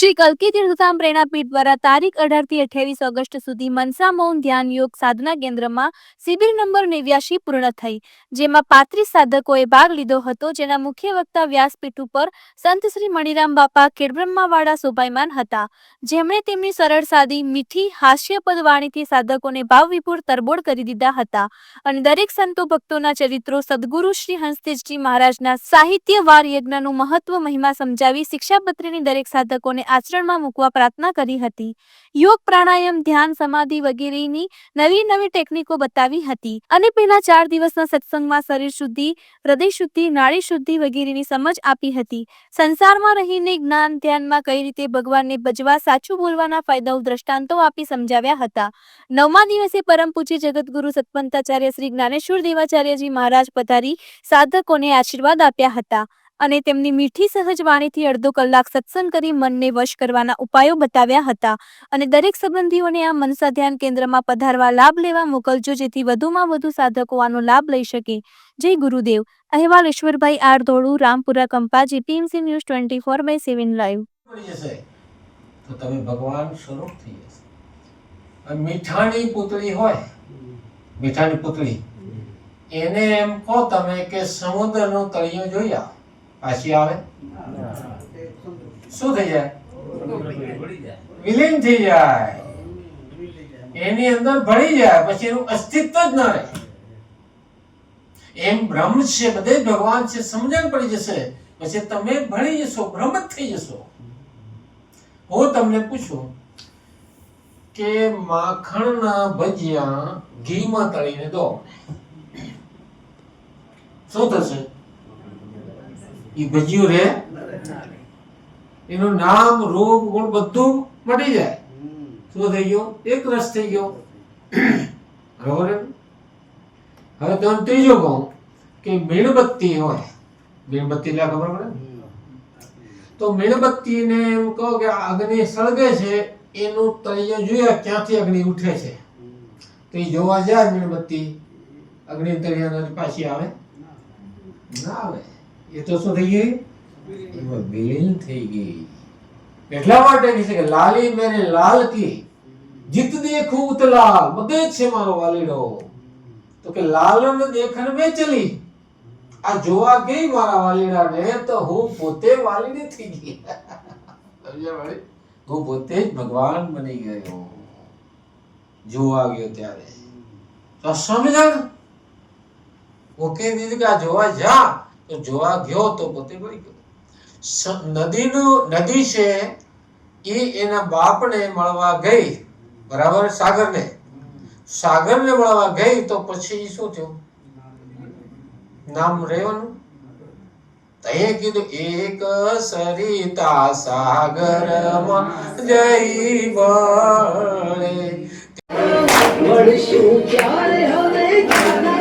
શ્રી કલ્કી તીર્થધામ પ્રેરણાપીઠ દ્વારા તારીખ અઢારથી અઠ્યાવીસ ઓગસ્ટ સુધી મનસા મૌન ધ્યાન યોગ સાધના કેન્દ્રમાં શિબિર નંબર નેવ્યાશી પૂર્ણ થઈ, જેમાં પાંત્રીસ સાધકોએ ભાગ લીધો હતો, જેના મુખ્ય વક્તા વ્યાસપીઠ ઉપર સંત શ્રી મણિરામ બાપા ખેડબ્રહ્માવાળા શોભાયમાન હતા. જેમણે તેમની સરળ સાદી, મીઠી, હાસ્યપદ વાણીથી સાધકોને ભાવ વિભોર તરબોળ કરી દીધા હતા. અને દરેક સંતો ભક્તોના ચરિત્રો સદગુરુ શ્રી હંસતેજજી મહારાજના સાહિત્યવાર યજ્ઞનું મહત્વ મહિમા સમજાવી શિક્ષાપત્રીની દરેક સાધકોને આચરણમાં મૂકવા પ્રાર્થના કરી હતી. યોગ પ્રાણાયામ, ધ્યાન, સમાધિ વગેરેની નવી નવી ટેકનિકો બતાવી હતી અને પેલા ચાર દિવસના સત્સંગમાં શરીર શુદ્ધિ, હૃદય શુદ્ધિ નાળી શુદ્ધિ વગેરેની સમજ આપી હતી. સંસારમાં રહીને જ્ઞાન, ધ્યાનમાં કઈ રીતે ભગવાનને ભજવા, સાચું બોલવાના ફાયદાઓ દ્રષ્ટાંતો આપી સમજાવ્યા હતા. નવમા દિવસે પરમ પૂજ્ય જગતગુરુ સતપંતાચાર્ય શ્રી જ્ઞાનેશ્વર દેવાચાર્યજી મહારાજ પધારી સાધકોને આશીર્વાદ આપ્યા હતા. અને તેમની મીઠી સહજ વાણીથી અડધો કલાક સત્સંગ કરી મનને વશ કરવાના ઉપાયો બતાવ્યા હતા. અને દરેક સંબંધીઓને આ મનસા ધ્યાન કેન્દ્રમાં પધારવા લાભ લેવા મોકલજો જેથી વધુમાં વધુ સાધકો આનો લાભ લઈ શકે. જય ગુરુદેવ. અહેવાલ Ishwarbhai R Dholu Rampura કંપાજી GPMC news twenty four by seven live. તો તમે ભગવાન સ્વરૂપ થઈ જશે. મીઠાની પુતળી હોય. મીઠાની પુતળી. એને એમ કહો તમે કે સમુદ્રનું તળિયું જોઈ આવો. પાછી આવે? શું થઈ જાય? વિલીન થઈ જાય. એની અંદર ભળી જાય, પછી એનું અસ્તિત્વ જ ન રહે. એમ બ્રહ્મ છે, બધે ભગવાન છે, સમજણ પડી જશે. પછી તમે ભણી જશો જ થઈ જશો. હું તમને પૂછું કે માખણના ભજીયા ઘીમાં તળીને દો. શું થશે? ઈ ભજીયું રે? એનું નામ રૂપ ગુણ બધું મટી જાય. શું થઈ ગયો? એક રસ થઈ ગયો. બરોબર હવે તમને ત્રીજો કહું કે મીણબત્તી હોય. મીણબત્તી એટલે ખબર પડે? તો મીણબત્તીને એમ કહો કે અગ્નિ સળગે છે, એનું તળિયો જોયા ક્યાંથી અગ્નિ ઉઠે છે? તો એ જોવા જાય મીણબત્તી. અગ્નિ તળિયા પાછી આવે? ના આવે. એ તો શું થઈ ગઈ? વિલીન થઈ ગઈ. એટલા માટે કહે છે કે લાલી મેરે લાલ કી જીત દેખું ઉતલા મગે છે મારો વાલીડો. તો કે લાલન દેખન મે ચલી. આ જોવા ગઈ મારા વાલીડાને તો હું પોતે વાલીડી થઈ ગઈ. સમજ્યા ભાઈ? હું પોતે જ ભગવાન બની ગયો. જોવા ગયો ત્યારે. તો સમજણ? ઓકે દીદી કે આ જોવા જા. તો જોવા ગયો તો પોતે બની ગયો નદીનું, નદી છે એ એના બાપને મળવા ગઈ. બરાબર? સાગરને. સાગરને મળવા ગઈ તો પછી શું થયું? નામ રહેવાનું? તો કીધું, એક સરિતા સાગરમાં જઈ વળે. મળશું ક્યારે? હવે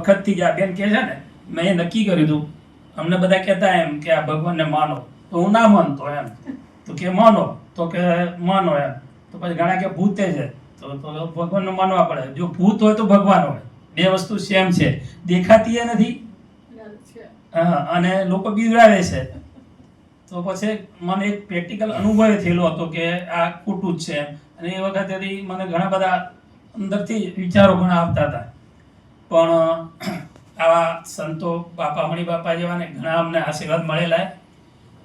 વખતથી જ આ બેન કહે છે ને મેં એ નક્કી કર્યું હતું. અમને બધા કહેતા એમ કે આ ભગવાનને માનો. તો હું ના માનતો એમ. તો કે માનો. તો કે માનો એમ. તો પછી ઘણા કે ભૂતે છે. તો તો ભગવાનને માનવા પડે. જો ભૂત હોય તો ભગવાન હોય. બે વસ્તુ સેમ છે. દેખાતી એ નથી. હા, અને લોકો બીવડાવે છે. તો પછી મને એક પ્રેક્ટિકલ અનુભવ થયેલો હતો કે આ ખોટું જ છે અને એ વખતેથી મને ઘણા બધા અંદરથી વિચારો ઘણા આવતા હતા. પણ, આવા સંતો બાપા મણી બાપા જેવા ને ઘણા અમને આશીર્વાદ મળેલા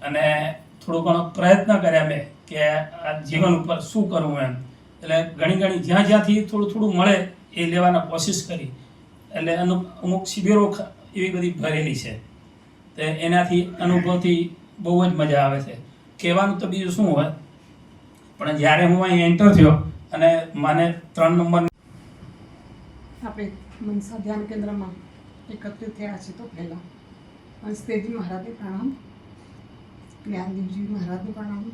અને થોડો ઘણો પ્રયત્ન કર્યા મેં કે આ જીવન ઉપર શું કરવું એમ. એટલે ઘણી ઘણી જ્યાં જ્યાંથી થોડું થોડું મળે એ લેવાના કોશિશ કરી. એટલે અમુક અમુક શિબિરો એવી બધી ભરેલી છે. તો એનાથી અનુભવથી બહુ જ મજા આવે છે. કહેવાનું તો બીજું શું હોય? પણ જ્યારે હું અહીં એન્ટર થયો અને મને ત્રણ નંબર આપણે મનસા ધ્યાન કેન્દ્રમાં એકત્રિત થયા છે તો પહેલાં. હંસદેવજી મહારાજને પ્રણામ. જ્ઞાનદેવજી મહારાજને પ્રણામ.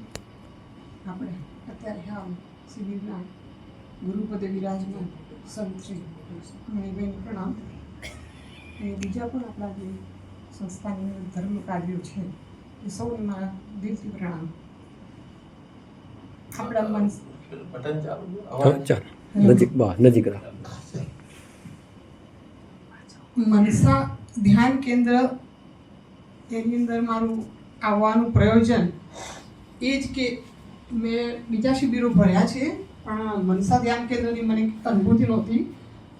આપણે અત્યારે હાલ શિબિરના ગુરુપદે વિરાજમાન સંત શ્રી મણિબેન પ્રણામ. અને બીજા પણ આપણા જે સંસ્થાની અંદર ધર્મ કાર્યો છે એ સૌને મારા દિલથી પ્રણામ. આપણા મન હા, ચાલ. નજીક બા નજીક રાખ. મનસા ધ્યાન કેન્દ્ર એની અંદર મારું આવવાનું પ્રયોજન. એ જ કે મેં બીજા શિબિરો ભર્યા છે, પણ મનસા ધ્યાન કેન્દ્રની મને અનુભૂતિ નહોતી.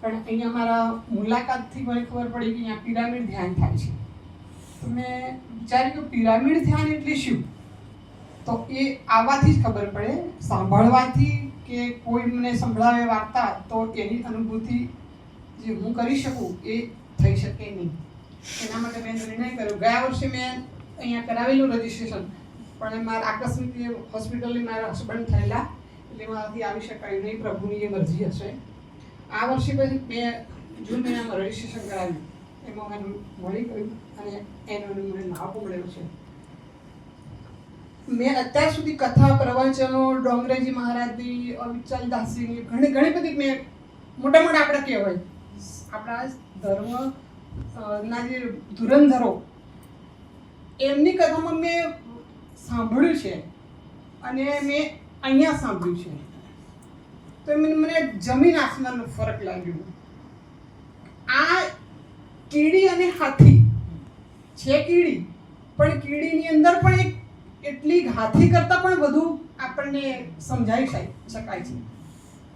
પણ અહીંયા મારા મુલાકાતથી મને ખબર પડી કે અહીંયા પિરામિડ ધ્યાન થાય છે. મેં વિચાર્યું કે પિરામિડ ધ્યાન એટલે શું? તો એ આવવાથી જ ખબર પડે. સાંભળવાથી કે કોઈ મને સંભળાવે વાર્તા, તો એની અનુભૂતિ જે હું કરી શકું એ થઈ શકે નહીં. એના માટે મેં નિર્ણય કર્યો. ગયા વર્ષે મેં અહીંયા કરાવેલું રજીસ્ટ્રેશન પણ મારા આકસ્મિક હોસ્પિટલની મારા હસબન્ડ થયેલા, એટલે મારાથી આવી શકાયું નહીં. પ્રભુની એ મરજી હશે. આ વર્ષે પછી મેં જૂન મહિનામાં રજીસ્ટ્રેશન કરાવ્યું. એમાં મને મળી ગયું અને એનો મને લાભ મળ્યો છે. મેં અત્યાર સુધી કથા પ્રવચનો, ડોંગરેજી મહારાજની અવિચલ દાસજીની, ઘણી ઘણી બધી મેં મોટા મોટા આપણે કહેવાય. આપણા ધર્મ ના જે ધુરંધરો, એમની કથામાં મેં સાંભળ્યું છે અને મેં અહીંયા સાંભળ્યું છે. તો મને મને જમીન આસમાનનો ફરક લાગ્યો. આ કીડી અને હાથી છે કીડી, પણ કીડીની અંદર પણ એક એટલી હાથી કરતાં પણ વધુ આપણને સમજાવી શક- શકાય છે.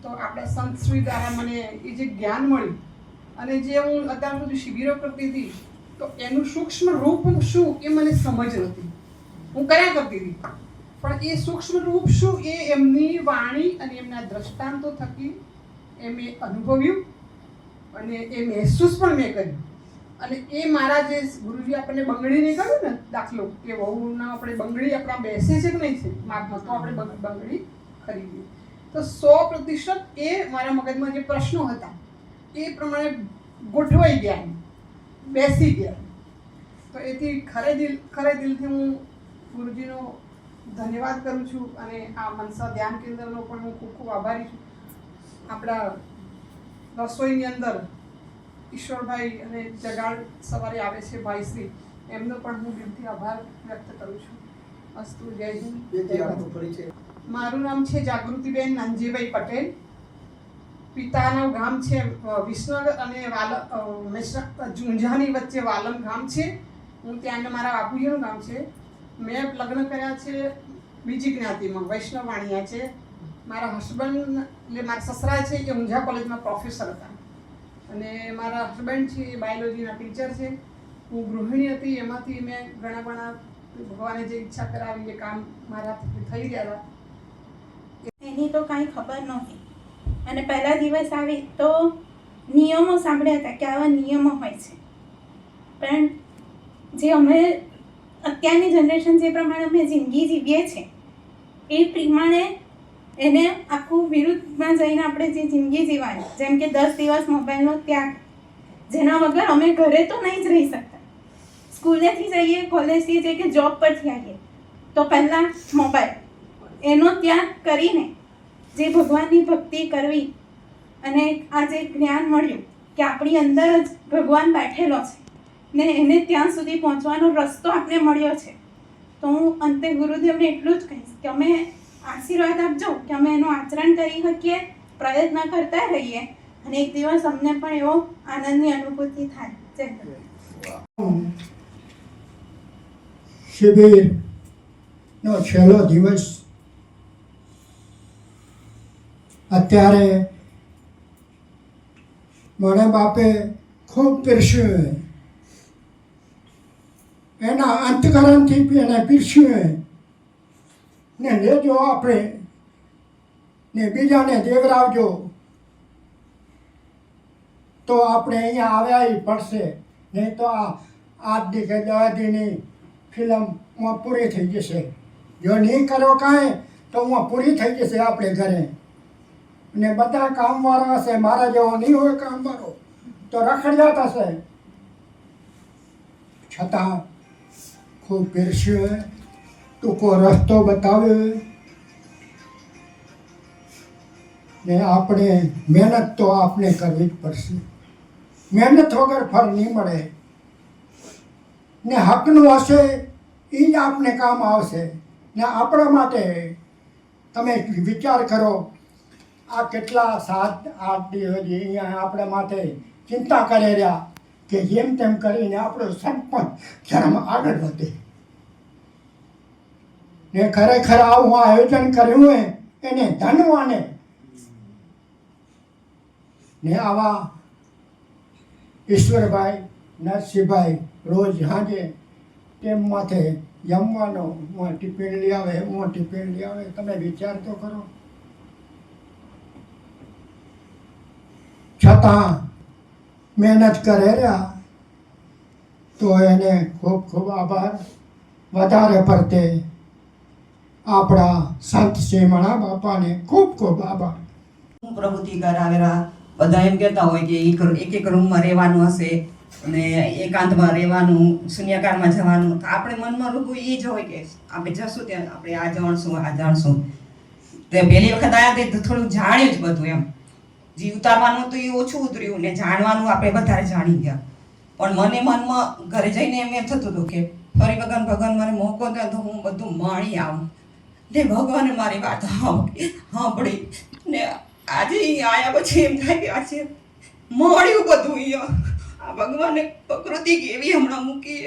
તો આપણા સંત શ્રી દ્વારા મને એ જે જ્ઞાન મળ્યું અને જે હું અત્યાર સુધી શિબિરો કરતી હતી, તો એનું સૂક્ષ્મ રૂપ શું એ મને સમજ નથી. હું કર્યા કરતી હતી. પણ એ સૂક્ષ્મ રૂપ શું એ એમની વાણી અને એમના દ્રષ્ટાંતો થકી એ મેં અનુભવ્યું અને એ મહેસૂસ પણ મેં કર્યું. અને એ મારા જે ગુરુજી આપણને બંગડીને કહ્યું ને દાખલો કે વહુના આપણે બંગડી આપણા બેસે છે કે નહીં છે? માપમાં તો આપણે બંગ- બંગડી ખરીદીએ. તો સો પ્રતિશત એ મારા મગજમાં જે પ્રશ્નો હતા એ પ્રમાણે ગોઠવાઈ ગયા બેસી ગયા તો એથી ખરે દિલ ખરે દિલથી હું ગુરુજીનો ધન્યવાદ કરું છું અને આ મનસા ધ્યાન કેન્દ્રનો પણ હું ખૂબ ખૂબ આભારી છું. આપણા રસોઈની અંદર ઈશ્વરભાઈ અને જગાડ સવારે આવે છે ભાઈશ્રી એમનો પણ હું દિલથી આભાર વ્યક્ત કરું છું. અસ્તુ જય હિન્દ. મારું નામ છે જાગૃતિબેન નાનજીભાઈ પટેલ. પિતાનું ગામ છે વિસનગર અને વાલમ ઝુંઝાની વચ્ચે વાલમ ગામ છે. હું ત્યાં મારા બાપુજીનું ગામ છે. મેં લગ્ન કર્યા છે બીજી જ્ઞાતિમાં વૈષ્ણવ વાણિયા છે. મારા હસબન્ડ એટલે મારા સસરા છે એ ઊંઝા કોલેજમાં પ્રોફેસર હતા. અને મારા હસબન્ડ છે એ બાયોલોજીના ટીચર છે. હું ગૃહિણી હતી, એમાંથી મેં ઘણા ઘણા ભગવાને જે ઈચ્છા કરાવી, એ કામ મારાથી થઈ ગયા હતા. એની તો કાંઈ ખબર નહોતી. અને પહેલા દિવસ આવી તો નિયમો સાંભળ્યા હતા કે આવા નિયમો હોય છે. પણ જે અમે અત્યારની જનરેશન જે પ્રમાણે અમે જિંદગી જીવીએ છીએ, એ પ્રમાણે એને આખું વિરુદ્ધમાં જઈને આપણે જે જિંદગી જીવવાની, જેમ કે દસ દિવસ મોબાઈલનો ત્યાગ, જેના વગર અમે ઘરે તો નહીં જ રહી શકતા. સ્કૂલેથી જઈએ, કોલેજથી જઈએ કે જોબ પરથી આવીએ, તો પહેલાં મોબાઈલ, એનો ત્યાગ કરીને જે ભગવાનની ભક્તિ કરવી અને આ જે જ્ઞાન મળ્યું કે આપણી અંદર જ ભગવાન બેઠેલો છે ને એને ત્યાં સુધી પહોંચવાનો રસ્તો આપણે મળ્યો છે. તો હું અંતે ગુરુદેવને એટલું જ કહીશ કે અમે આશીર્વાદ આપજો કે અમે એનું આચરણ કરી શકીએ, પ્રયત્ન કરતા રહીએ અને એક દિવસ અમને પણ એવો આનંદની અનુભૂતિ થાય. ગુરુ. શિબિરનો છેલ્લો દિવસ અત્યારે મને બાપે ખૂબ પીરસ્યું એના અંતકરણથી એને પીરસ્યું ને લેજો આપણે, ને બીજાને દેવરાવજો. તો આપણે અહીંયા આવ્યા પડશે નહીં તો આ આજની કે દહાદીની ફિલ્મમાં પૂરી થઈ જશે. જો નહીં કરો કાંઈ, તો હું પૂરી થઈ જશે આપણે ઘરે. ને બધા કામવાળા હશે મારા જેવો નહીં હોય કામવાળો, તો રખડ્યા થશે. છતાં ખૂબ પીરસ્યું, ટૂંકો રસ્તો બતાવ્યો. ને આપણે મહેનત તો આપણે કરવી જ પડશે. મહેનત વગર ફળ નહીં મળે. ને હકનું હશે એ જ આપને કામ આવશે. ને આપણા માટે તમે વિચાર કરો આ કેટલા સાત, આઠ દિવસ અહીંયા આપણા માટે ચિંતા કરી રહ્યા કે જેમ તેમ કરીને આપણો સરપંચ ધર્મ આગળ વધે. ને ખરેખર આવું આયોજન કર્યું હોય, એને ધનવાને. ને આવા ઈશ્વરભાઈ, નરસિંહભાઈ રોજ સાંજે તેમ માથે જમવાનો હું ટિફિન લઈ આવે હું ટિફિન લઈ આવે, તમે વિચાર તો કરો. છતાં મહેનત કરે રહ્યા. તો એને ખૂબ ખૂબ આભાર. વધારે પડતે આપણા સંત શ્રીમણા બાપાને ખૂબ ખૂબ આભાર. હું પ્રવૃત્તિ કરાવેલા બધા એમ કહેતા હોય કે એક એક રૂમમાં રહેવાનું હશે અને એકાંતમાં રહેવાનું, શૂન્યકાળમાં જવાનું. આપણે મનમાં રૂપું એ જ હોય કે આપણે જશું ત્યાં, આપણે આ જાણશું આ જાણશું. તે પહેલી વખત આવ્યા તે થોડું જાણ્યું જ બધું એમ. જે ઉતારવાનું તો એ ઓછું ઉતર્યું ને જાણવાનું આપણે વધારે જાણી ગયા. પણ મને મનમાં ઘરે જઈને એમ એમ થતું હતું કે ફરી ભગવાન ભગવાન મને મોકો દે તો હું બધું માણી આવું. ને ભગવાને મારી વાત સાંભળી ને આજે આયા પછી એમ થાય કે આજે મળ્યું બધું અહીંયા આ ભગવાને પ્રકૃતિ કેવી હમણાં મૂકી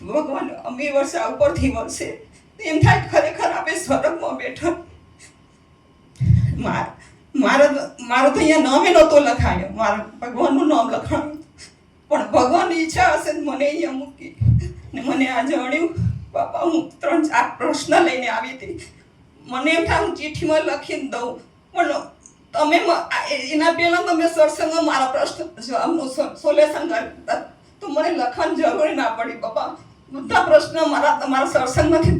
ભગવાન અમે વર્ષા ઉપરથી વરસે એમ થાય ખરેખર આપણે સ્વર્ગમાં બેઠા. માર મારો મારો તો અહીંયા નામે નહોતો લખાયો. મારું ભગવાનનું નામ લખાયું. પણ ભગવાનની ઈચ્છા હશે મને અહીંયા મૂકી. ને મને આ જણ્યું, બાપા, હું ત્રણ ચાર પ્રશ્ન લઈને આવી હતી. મને એમ થાય હું ચિઠ્ઠીમાં લખીને દઉં. પણ તમે એના પહેલાં તમે સત્સંગમાં મારા પ્રશ્ન જવાબનું સોલ્યુશન કરતા તો મને લખવાની જરૂર ના પડી, બાપા. બધા પ્રશ્ન મારા તમારા સત્સંગમાંથી